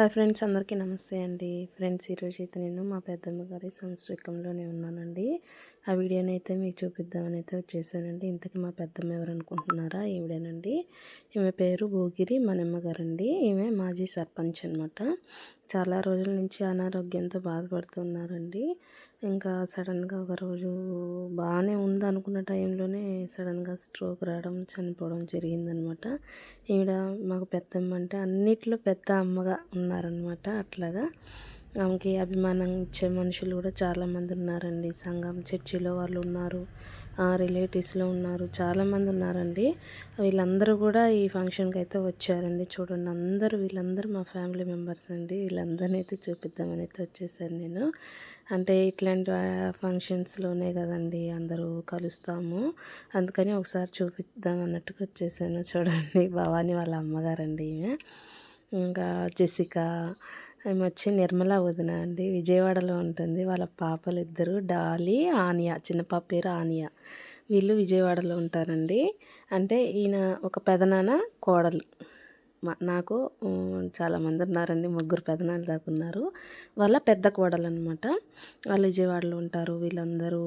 Hi friends అందరికీ నమస్తే అండి. ఫ్రెండ్స్ ఈరోజు అయితే నేను మా పెద్దమ్మ గారి సంస్కృతంలోనే ఉన్నానండి. ఆ వీడియోని అయితే మీకు చూపిద్దామని అయితే వచ్చేసానండి. ఇంతకీ మా పెద్దమ్మ ఎవరు అనుకుంటున్నారా? ఈవిడేనండి. ఈమె పేరు భోగిరి మనమ్మ గారండి. ఈమె మాజీ సర్పంచ్ అనమాట చాలా రోజుల నుంచి అనారోగ్యంతో బాధపడుతున్నారండి ఇంకా సడన్గా ఒక రోజు బాగానే ఉంది అనుకున్న టైంలోనే సడన్గా స్ట్రోక్ రావడం చనిపోవడం జరిగిందనమాట ఈవిడ మాకు పెద్దమ్మ అంటే అన్నిట్లో పెద్ద అమ్మగా ఉన్నారనమాట అట్లాగా. ఆమెకి అభిమానం ఇచ్చే మనుషులు కూడా చాలామంది ఉన్నారండి. సంఘం చర్చిలో వాళ్ళు ఉన్నారు రిలేటివ్స్లో ఉన్నారు చాలామంది ఉన్నారండి. వీళ్ళందరూ కూడా ఈ ఫంక్షన్కి అయితే వచ్చారండి చూడండి. అందరూ వీళ్ళందరూ మా ఫ్యామిలీ మెంబర్స్ అండి. వీళ్ళందరినీ అయితే చూపిద్దామని అయితే వచ్చేసాను నేను. అంటే ఇట్లాంటి ఫంక్షన్స్లోనే కదండి అందరూ కలుస్తాము. అందుకని ఒకసారి చూపిద్దాం అన్నట్టుగా వచ్చేసాను చూడండి. భవానీ వాళ్ళ అమ్మగారండి ఈమె. ఇంకా జెసిక ఆమె వచ్చి నిర్మల వదిన అండి విజయవాడలో ఉంటుంది. వాళ్ళ పాపలు ఇద్దరు డాలి ఆనియా చిన్న పాప పేరు ఆనియా. వీళ్ళు విజయవాడలో ఉంటారండి. అంటే ఈయన ఒక పెదనాన్న కోడలు. నాకు చాలామంది ఉన్నారండి. ముగ్గురు పెదనాలు దాకా ఉన్నారు. వాళ్ళ పెద్ద కోడలు అనమాట వాళ్ళు విజయవాడలో ఉంటారు. వీళ్ళందరూ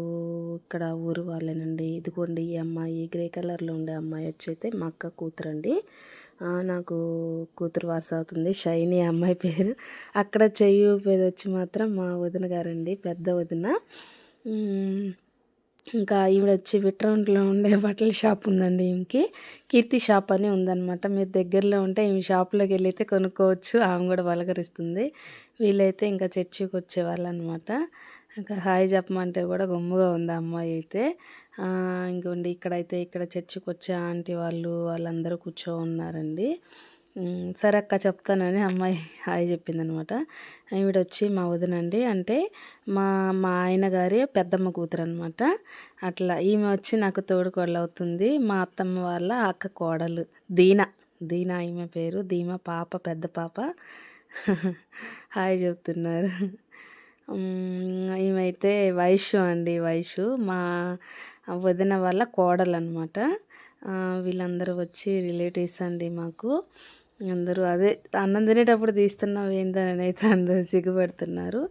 ఇక్కడ ఊరు వాళ్ళేనండి. ఇదిగోండి ఈ అమ్మాయి గ్రే కలర్లో ఉండే అమ్మాయి వచ్చి అయితే మా అక్క కూతురండి. నాకు కూతురు వారసు అవుతుంది. షైనీ అమ్మాయి పేరు. అక్కడ చెయ్యి ఊపేది వచ్చి మాత్రం మా వదిన గారండి పెద్ద వదిన. ఇంకా ఈవిడ వచ్చి విట్రౌండ్లో ఉండే బట్టల షాప్ ఉందండి ఈమెకి. కీర్తి షాప్ అని ఉందన్నమాట. మీరు దగ్గరలో ఉంటే ఈమె షాప్లోకి వెళ్ళైతే కొనుక్కోవచ్చు. ఆమె కూడా వలకరిస్తుంది. వీళ్ళైతే ఇంకా చర్చికి వచ్చేవాళ్ళు అనమాట ఇంకా హాయ్ చెప్పమంటే కూడా గమ్ముగా ఉంది అమ్మాయి అయితే. ఇంకోండి ఇక్కడైతే ఇక్కడ చర్చికి వచ్చే ఆంటీ వాళ్ళు వాళ్ళందరూ కూర్చో ఉన్నారండి సరే అక్క చెప్తానని అమ్మాయి హాయ్ చెప్పిందనమాట. ఈవిడ వచ్చి మా వదినండి అంటే మా మా ఆయన గారి పెద్దమ్మ కూతురు అనమాట అట్లా ఈమె వచ్చి నాకు తోడుకోడలు అవుతుంది మా అత్తమ్మ వాళ్ళ అక్క కోడలు. దీనా దీనా ఈమె పేరు దీమా పాప పెద్ద పాప. హాయ్ చెప్తున్నారు. ఈమెయితే వైషు అండి వైషు మా వదిన వాళ్ళ కోడలు అనమాట వీళ్ళందరూ వచ్చి రిలేటివ్స్ అండి మాకు. అందరూ అదే అన్నం తినేటప్పుడు తీస్తున్నాం ఏందని అయితే అందరూ సిగ్గుపడుతున్నారు.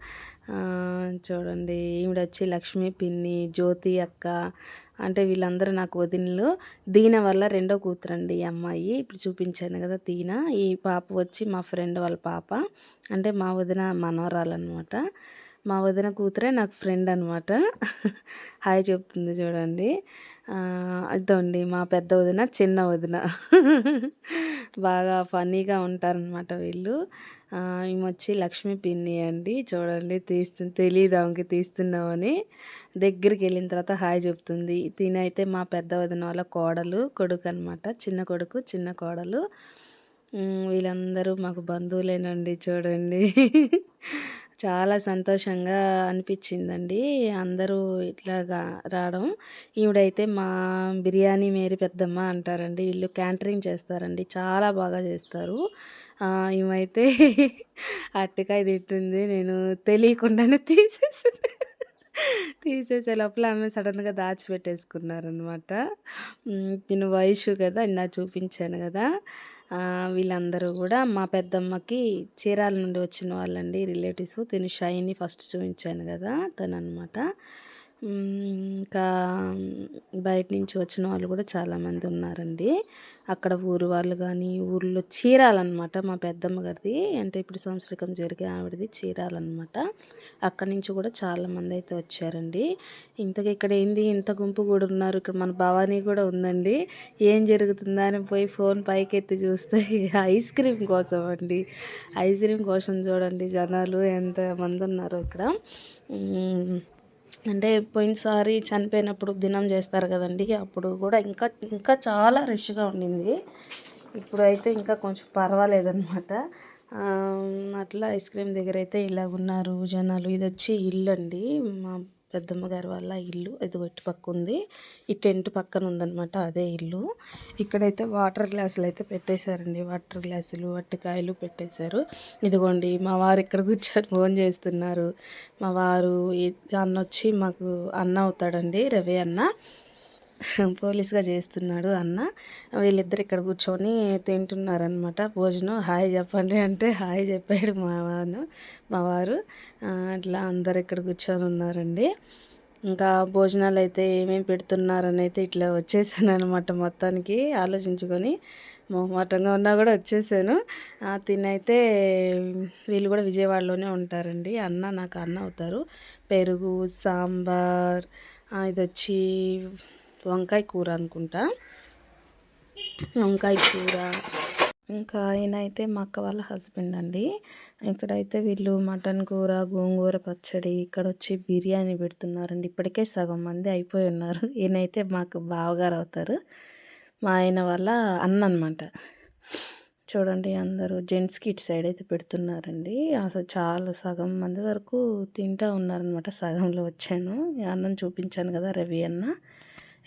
చూడండి ఈవిడ వచ్చి లక్ష్మి పిన్ని జ్యోతి అక్క అంటే వీళ్ళందరూ నాకు వదినలు. దీన వల్ల రెండో కూతురండి ఈ అమ్మాయి. ఇప్పుడు చూపించాను కదా దీన. ఈ పాప వచ్చి మా ఫ్రెండ్ వాళ్ళ పాప. అంటే మా వదిన మనవరాలన్నమాట. మా వదిన కూతురే నాకు ఫ్రెండ్ అనమాట హాయ్ చెప్తుంది చూడండి. ఇదండి మా పెద్ద వదిన చిన్న వదిన. బాగా ఫన్నీగా ఉంటారనమాట వీళ్ళు. ఈమె వచ్చి లక్ష్మి పిన్ని అండి. చూడండి తీస్తు తెలియదు ఆమెకి తీస్తున్నామని దగ్గరికి వెళ్ళిన తర్వాత హాయ్ చెప్తుంది. తినైతే మా పెద్ద వదిన వాళ్ళ కోడలు కొడుకు అనమాట చిన్న కొడుకు చిన్న కోడలు. వీళ్ళందరూ మాకు బంధువులేనండి చూడండి. చాలా సంతోషంగా అనిపించిందండి. అందరూ ఇట్లాగా రావడం. ఈవిడైతే మా బిర్యానీ మేరీ పెద్దమ్మ అంటారండి. వీళ్ళు క్యాంటరింగ్ చేస్తారండి. చాలా బాగా చేస్తారు. ఈమైతే అట్టకాయ తిట్టింది నేను తెలియకుండానే తీసేసి తీసేసే లోపల ఆమె సడన్గా దాచిపెట్టేసుకున్నారనమాట నేను వయసు కదా ఇందా చూపించాను కదా. వీళ్ళందరూ కూడా మా పెద్దమ్మకి చీరాల నుండి వచ్చిన వాళ్ళండి రిలేటివ్స్. తిని షైని ఫస్ట్ చూపించాను కదా తను అనమాట ఇంకా బయట నుంచి వచ్చిన వాళ్ళు కూడా చాలామంది ఉన్నారండి. అక్కడ ఊరు వాళ్ళు కానీ ఊర్లో చీరాలన్నమాట మా పెద్దమ్మ గారిది. అంటే ఇప్పుడు సంవత్సరికం జరిగే ఆవిడది చీరాలన్నమాట. అక్కడి నుంచి కూడా చాలామంది అయితే వచ్చారండి. ఇంతగా ఇక్కడ ఏంది? ఇంత గుంపు కూడా ఉన్నారు. ఇక్కడ మన భవానీ కూడా ఉందండి. ఏం జరుగుతుందా అని పోయి ఫోన్ పైకి ఎత్తి చూస్తే ఐస్ క్రీమ్ కోసం అండి. ఐస్ క్రీమ్ కోసం చూడండి జనాలు ఎంత మంది ఉన్నారు ఇక్కడ. అంటే పోయినసారి చనిపోయినప్పుడు దినం చేస్తారు కదండి అప్పుడు కూడా ఇంకా ఇంకా చాలా రష్గా ఉండింది. ఇప్పుడు అయితే ఇంకా కొంచెం పర్వాలేదన్నమాట. అట్లా ఐస్ క్రీమ్ దగ్గర అయితే ఇలా ఉన్నారు జనాలు. ఇది వచ్చి ఇల్లు అండి మా పెద్దమ్మ గారి వాళ్ళ ఇల్లు ఇది ఇటు పక్క ఉంది. ఈ టెంట్ పక్కన ఉందనమాట అదే ఇల్లు. ఇక్కడైతే వాటర్ గ్లాసులు అయితే పెట్టేశారండి. వాటర్ గ్లాసులు అట్టికాయలు పెట్టేశారు. ఇదిగోండి మా వారు ఇక్కడ కూర్చొని ఫోన్ చేస్తున్నారు. మా వారు అన్న వచ్చి మాకు అన్న అవుతాడండి రవి అన్న. పోలీస్గా చేస్తున్నాడు అన్న. వీళ్ళిద్దరు ఇక్కడ కూర్చొని తింటున్నారనమాట భోజనం హాయ్ చెప్పండి అంటే హాయ్ చెప్పాడు మా వాను మా వారు అట్లా అందరు ఇక్కడ కూర్చొని ఉన్నారండి. ఇంకా భోజనాలు అయితే ఏమేమి పెడుతున్నారని అయితే ఇట్లా వచ్చేసాను అనమాట మొత్తానికి ఆలోచించుకొని. మొహమాటంగా ఉన్నా కూడా వచ్చేసాను. తినైతే వీళ్ళు కూడా విజయవాడలోనే ఉంటారండి. అన్న నాకు అన్న అవుతారు. పెరుగు సాంబార్ ఇది వచ్చి వంకాయ కూర అనుకుంటా. వంకాయ కూర. ఇంకా ఆయన అయితే మా అక్క వాళ్ళ హస్బెండ్ అండి. ఇక్కడైతే వీళ్ళు మటన్ కూర గోంగూర పచ్చడి ఇక్కడ వచ్చి బిర్యానీ పెడుతున్నారండి. ఇప్పటికే సగం మంది అయిపోయి ఉన్నారు. ఈయనైతే మాకు బావగారు అవుతారు. మా ఆయన వాళ్ళ అన్న అనమాట చూడండి అందరూ జెంట్స్కి ఇటు సైడ్ అయితే పెడుతున్నారండి. అసలు చాలా సగం మంది వరకు తింటా ఉన్నారనమాట సగంలో వచ్చాను. ఈ అన్నం చూపించాను కదా రవి అన్న.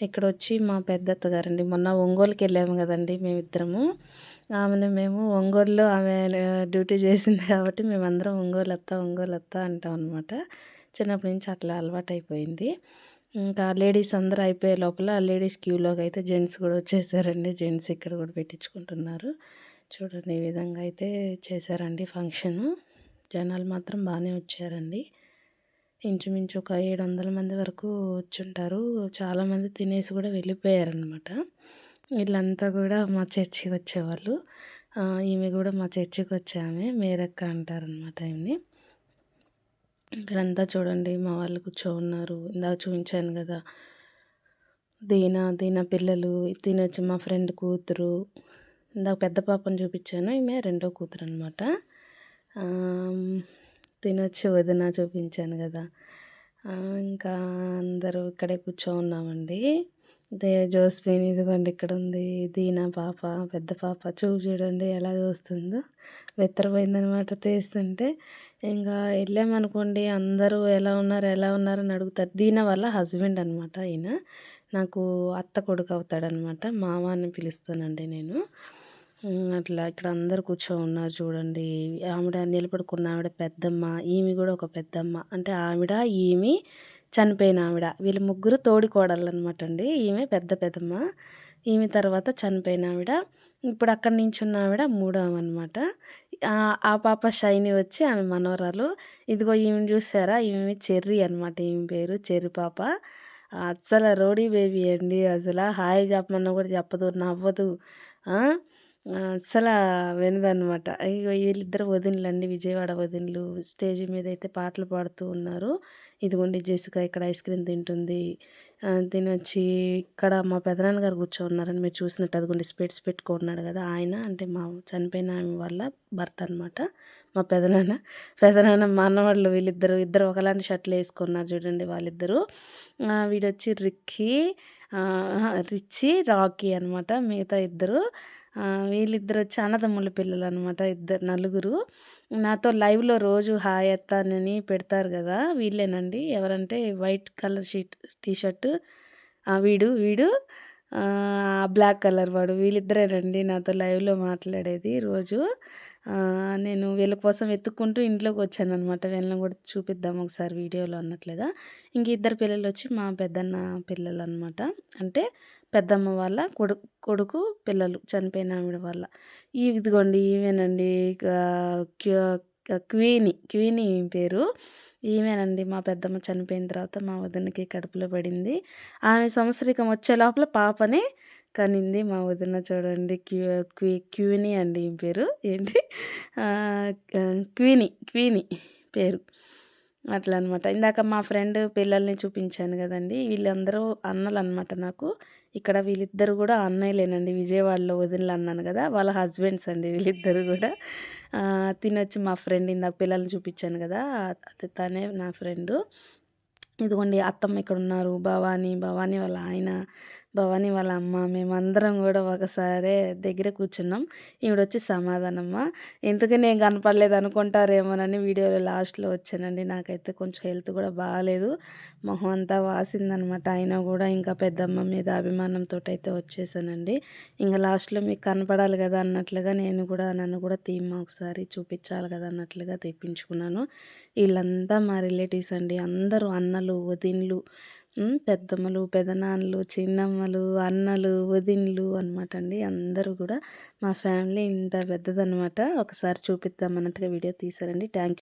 ఇక్కడ వచ్చి మా పెద్దత్త గారండి మొన్న ఒంగోలుకి వెళ్ళాము కదండి మేమిద్దరము. ఆమెను మేము ఒంగోలులో ఆమె డ్యూటీ చేసింది కాబట్టి మేమందరం ఒంగోలు అత్త ఒంగోలు అత్త అంటాం అనమాట చిన్నప్పటి నుంచి అట్లా అలవాటు అయిపోయింది ఇంకా లేడీస్ అందరూ అయిపోయే లోపల లేడీస్ క్యూలోకి అయితే జెంట్స్ కూడా వచ్చేసారండి. జెంట్స్ ఇక్కడ కూడా పెట్టించుకుంటున్నారు. చూడండి ఈ విధంగా అయితే చేశారండి ఫంక్షను. జనాలు మాత్రం బాగానే వచ్చారండి. ఇంచుమించు ఒక ఏడు వందల మంది వరకు వచ్చుంటారు. చాలామంది తినేసి కూడా వెళ్ళిపోయారనమాట వీళ్ళంతా కూడా మా చర్చికి వచ్చేవాళ్ళు. ఈమె కూడా మా చర్చికి వచ్చామే మేరక్క అంటారనమాట ఈమెని. ఇక్కడంతా చూడండి మా వాళ్ళు కూర్చో ఉన్నారు ఇందాక చూపించాను కదా దీన దీన పిల్లలు తినొచ్చి మా ఫ్రెండ్ కూతురు. ఇందాక పెద్ద పాపను చూపించాను ఈమె రెండో కూతురు అనమాట తినొచ్చి వదిన చూపించాను కదా. ఇంకా అందరూ ఇక్కడే కూర్చో ఉన్నామండి దే జోస్పిన్ ఇదిగోండి ఇక్కడ ఉంది దీనా పాప పెద్ద పాప. చూపు చూడండి ఎలా చూస్తుందో. బెత్తరపోయిందనమాట తీస్తుంటే ఇంకా వెళ్ళామనుకోండి అందరూ ఎలా ఉన్నారు ఎలా ఉన్నారు అని అడుగుతారు. దీన వల్ల హస్బెండ్ అనమాట ఈయన. నాకు అత్త కొడుకు అవుతాడనమాట మామ అని పిలుస్తానండి నేను. అట్లా ఇక్కడ అందరు కూర్చో ఉన్నారు చూడండి. ఆవిడ నిలబడుకున్న ఆవిడ పెద్దమ్మ ఈమె కూడా ఒక పెద్దమ్మ. అంటే ఆవిడ ఈమె చనిపోయిన ఆవిడ. వీళ్ళు ముగ్గురు తోడి కోడలు అనమాట అండి. ఈమె పెద్ద పెద్దమ్మ ఈమె తర్వాత చనిపోయిన ఆవిడ. ఇప్పుడు అక్కడి నుంచి ఉన్న ఆవిడ మూడవ అనమాట ఆ పాప షైని వచ్చి ఆమె మనవరాలు. ఇదిగో ఈమె చూసారా? ఈమె చెర్రీ అనమాట ఈమె పేరు చెర్రి పాప. అసలు రోడీ బేబీ అండి. అసలు హాయ్ చెప్పమన్నా కూడా చెప్పదు నవ్వదు. అస్సలు వినదనమాట ఇగో వీళ్ళిద్దరు వదినలండి. విజయవాడ వదినలు. స్టేజ్ మీద అయితే పాటలు పాడుతూ ఉన్నారు. ఇదిగోండి జెసిక ఇక్కడ ఐస్ క్రీమ్ తింటుంది. తిని వచ్చి ఇక్కడ మా పెదనాన్న గారు కూర్చో ఉన్నారని మీరు చూసినట్టు అదిగోండి స్పెట్స్ పెట్టుకున్నాడు కదా ఆయన. అంటే మా చనిపోయిన ఆమె వాళ్ళ భర్త అనమాట మా పెదనాన్న. పెదనాన్న మా అన్నవాళ్ళు వీళ్ళిద్దరు ఇద్దరు ఒకలాంటి షర్ట్లు వేసుకున్నారు చూడండి వాళ్ళిద్దరూ. వీడొచ్చి రిక్కీ రిచి రిచ్చి రాకీ అనమాట మిగతా ఇద్దరు. వీళ్ళిద్దరు వచ్చి అన్నదమ్ముల పిల్లలు అనమాట ఇద్దరు నలుగురు. నాతో లైవ్లో రోజు హాయ్ అత్త అని పెడతారు కదా వీళ్ళేనండి. ఎవరంటే white colour sheet T shirt వీడు వీడు. బ్లాక్ కలర్ వాడు. వీళ్ళిద్దరేనండి నాతో లైవ్లో మాట్లాడేది రోజు నేను వీళ్ళ కోసం వెతుక్కుంటూ ఇంట్లోకి వచ్చాను అనమాట వీళ్ళని కూడా చూపిద్దాం ఒకసారి వీడియోలో అన్నట్లుగా. ఇంక ఇద్దరు పిల్లలు వచ్చి మా పెద్దన్న పిల్లలు అనమాట అంటే పెద్దమ్మ వాళ్ళ కొడుకు కొడుకు పిల్లలు చనిపోయిన ఆవిడ వాళ్ళ. ఈ ఇదిగోండి ఈమెనండి క్యూ- క్వీని క్వీని పేరు. ఈమెనండి. మా పెద్దమ్మ చనిపోయిన తర్వాత మా వదినకి కడుపులో పడింది. ఆమె సంవత్సరికం వచ్చే లోపల పాపని కనింది మా వదిన చూడండి. క్యూ క్వీ క్యూని అండి ఈ పేరు. ఏంటి? క్వీని క్వీని పేరు. అట్లా అనమాట ఇందాక మా ఫ్రెండ్ పిల్లల్ని చూపించాను కదండి వీళ్ళందరూ అన్నలు అనమాట నాకు. ఇక్కడ వీళ్ళిద్దరు కూడా అన్నయ్యలేనండి విజయవాడలో వదినలు అన్నాను కదా వాళ్ళ హస్బెండ్స్ అండి వీళ్ళిద్దరు కూడా. తినొచ్చి మా ఫ్రెండ్ ఇందాక పిల్లల్ని చూపించాను కదా అది తనే నా ఫ్రెండు. ఇదిగోండి అత్తమ్మ ఇక్కడ ఉన్నారు భవానీ భవానీ వాళ్ళ ఆయన. భవానీ వాళ్ళ అమ్మ మేమందరం కూడా ఒకసారి దగ్గర కూర్చున్నాం. ఈవిడ వచ్చి సమాధానమ్మ. ఎందుకు నేను కనపడలేదు అనుకుంటారేమోనని వీడియోలో లాస్ట్లో వచ్చానండి. నాకైతే కొంచెం హెల్త్ కూడా బాగాలేదు. మొహం అంతా వాసిందనమాట. అయినా కూడా ఇంకా పెద్దమ్మ మీద అభిమానంతో అయితే వచ్చేసానండి. ఇంకా లాస్ట్లో మీకు కనపడాలి కదా అన్నట్లుగా నేను కూడా నన్ను కూడా తీమ్మ ఒకసారి చూపించాలి కదా అన్నట్లుగా తెప్పించుకున్నాను. వీళ్ళంతా మా రిలేటివ్స్ అండి. అందరూ అన్నలు వదిన్లు పెద్దమ్మలు పెదనాన్నలు చిన్నమ్మలు అన్నలు వదినలు అనమాట అండి. అందరూ కూడా మా ఫ్యామిలీ ఇంత పెద్దదనమాట ఒకసారి చూపిద్దాం అన్నట్టుగా వీడియో తీశారండి. థ్యాంక్